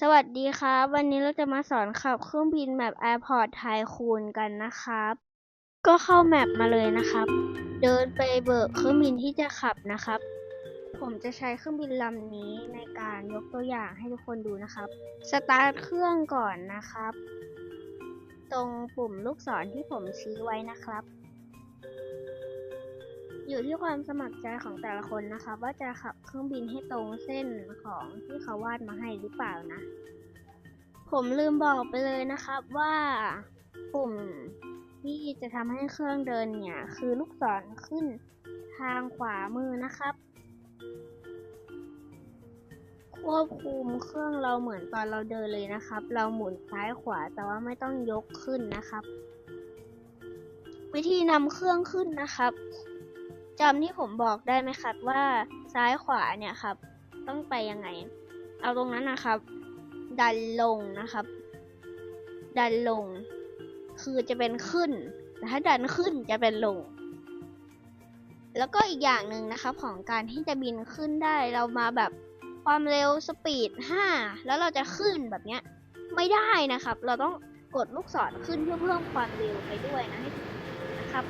สวัสดีครับ วันนี้เราจะมาสอนขับเครื่องบินแบบ Airport Tycoon กันนะครับ ก็เข้าแมปมาเลยนะครับ เดินไปเบิกเครื่องบินที่จะขับนะครับ ผมจะใช้เครื่องบินลำนี้ในการยกตัวอย่างให้ทุกคนดูนะครับ สตาร์ทเครื่องก่อนนะครับ ตรงปุ่มลูกศรที่ผมชี้ไว้นะครับ อยู่ที่ความสมัครใจของแต่ละคนนะคะ ว่าจะขับเครื่องบินให้ตรงเส้นของที่เขาวาดมาให้หรือเปล่านะ ผมลืมบอกไปเลยนะครับว่าปุ่มที่จะทำให้เครื่องเดินเนี่ย คือลูกศรขึ้นทางขวามือนะครับ ควบคุมเครื่องเราเหมือนตอนเราเดินเลยนะครับ เราหมุนซ้ายขวาแต่ว่าไม่ต้องยกขึ้นนะครับ วิธีนำเครื่องขึ้นนะครับ จำที่ผมบอกได้ไหมครับว่าซ้ายขวาเนี่ยครับ ต้องไปยังไง เอาตรงนั้นนะครับ ดันลงนะครับ ดันลง คือจะเป็นขึ้นแต่ถ้าดันขึ้นจะเป็นลง แล้วก็อีกอย่างหนึ่งนะครับของการที่จะบินขึ้นได้เรามาแบบความเร็วสปีด 5 แล้วเราจะขึ้นแบบเนี้ยไม่ได้นะครับ เราต้องกดลูกศรขึ้นเพื่อเพิ่มความเร็วไปด้วยนะให้นะครับ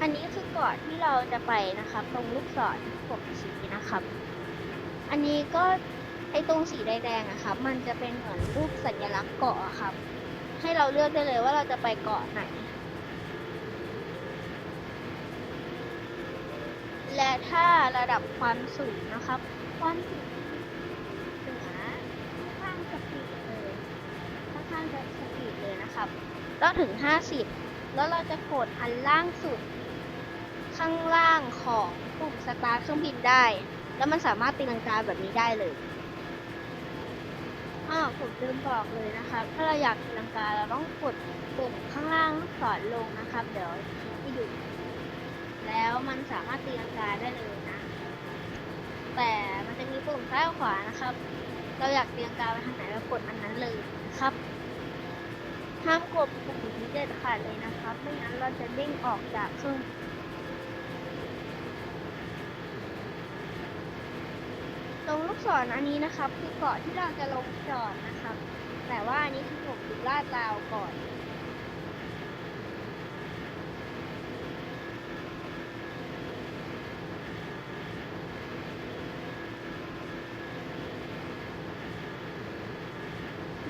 อันนี้คือเกาะที่เราจะไปนะครับ ตรงลูกศรที่ผมชี้นะครับ อันนี้ก็ไอตรงสีแดงๆอะครับ มันจะเป็นเหมือนรูปสัญลักษณ์เกาะครับ ให้เราเลือกได้เลยว่าเราจะไปเกาะไหน และถ้าระดับความสูงนะครับ ความสูงเหนือข้างสปีดเลยข้างจะสปีดเลยนะครับก็ถึง 50 แล้วเราจะกดอันล่างสุด ข้างล่างของปุ่มสตาร์ทเครื่องบินได้ แล้วมันสามารถตีลังกาแบบนี้ได้เลยอ้าวผมลืมบอกเลยนะครับ ถ้าเราอยากตีลังกาเราต้องกดปุ่มข้างล่างลูกศรลงนะครับ เดี๋ยวให้ดูแล้วมันสามารถตีลังกาได้เลยนะ แต่มันจะมีปุ่มซ้ายขวานะครับ เราอยากตีลังกาไปทางไหนเรากดอันนั้นเลยนะครับห้ามกดปุ่มนี้เด็ดขาดเลยนะครับ ไม่งั้นเราจะเด้งออกจากเครื่อง ตรงลูกศรอันนี้นะครับ คือเกาะที่เราจะลงจอดนะครับ แต่ว่าอันนี้คือผมดูลาดราวก่อน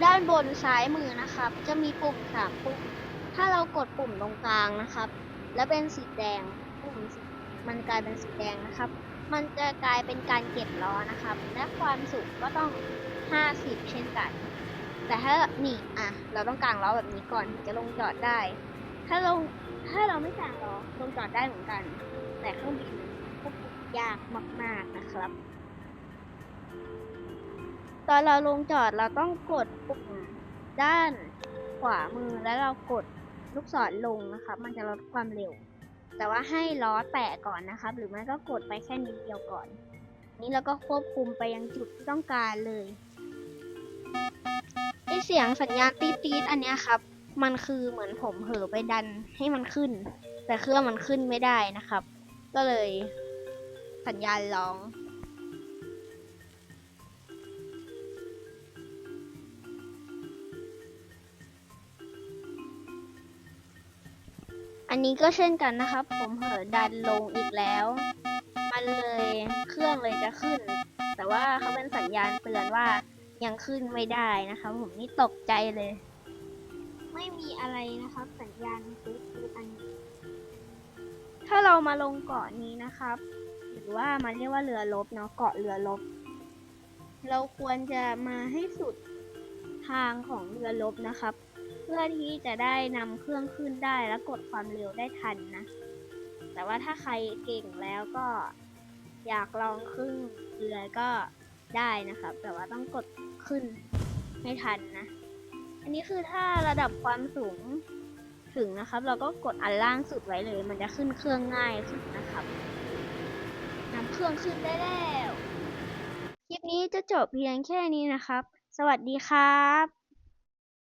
ด้านบนซ้ายมือนะครับ จะมีปุ่มสามปุ่ม ถ้าเรากดปุ่มตรงกลางนะครับ แล้วเป็นสีแดง ปุ่มมันกลายเป็นสีแดงนะครับ มันจะกลายเป็นการเก็บล้อนะครับ และความสูงก็ต้อง 50 เช่นกัน แต่ถ้านี่อะ เราต้องกางล้อแบบนี้ก่อนจะลงจอดได้ ถ้าลงถ้าเราไม่กางล้อลงจอดได้เหมือนกัน แต่เครื่องบินควบคุมยากมาก ๆนะครับ ตอนเราลงจอดเราต้องกดปุ่มด้านขวามือแล้วเรากดลูกศรลงนะครับมันจะลดความเร็ว แต่ว่าให้ล้อแตะก่อนนะครับ หรือไม่ก็กดไปแค่นิดเดียวก่อน นี้เราก็ควบคุมไปยังจุดที่ต้องการเลยไอเสียงสัญญาณตีดๆอันนี้ครับ มันคือเหมือนผมเผลอไปดันให้มันขึ้น แต่เครื่องมันขึ้นไม่ได้นะครับ ก็เลยสัญญาณร้อง อันนี้ก็เช่นกันนะครับ ผมเผลอดันลงอีกแล้ว มันเลยเครื่องเลยจะขึ้น แต่ว่าเขาเป็นสัญญาณเตือนว่ายังขึ้นไม่ได้นะคะผมนี่ตกใจเลย ไม่มีอะไรนะครับ สัญญาณคือคืออันนี้ถ้าเรามาลงเกาะนี้นะครับ หรือว่ามันเรียกว่าเรือลบเนาะเกาะเรือลบ เราควรจะมาให้สุดทางของเรือลบนะครับเพื่อที่จะได้นำเครื่องขึ้นได้และกดความเร็วได้ทันนะ แต่ว่าถ้าใครเก่งแล้วก็อยากลองขึ้นเรือก็ได้นะครับ แต่ว่าต้องกดขึ้นให้ทันนะ อันนี้คือถ้าระดับความสูงถึงนะครับ เราก็กดอันล่างสุดไว้เลย มันจะขึ้นเครื่องง่ายขึ้นนะครับนำเครื่องขึ้นได้แล้ว คลิปนี้จะจบเพียงแค่นี้นะครับ สวัสดีครับ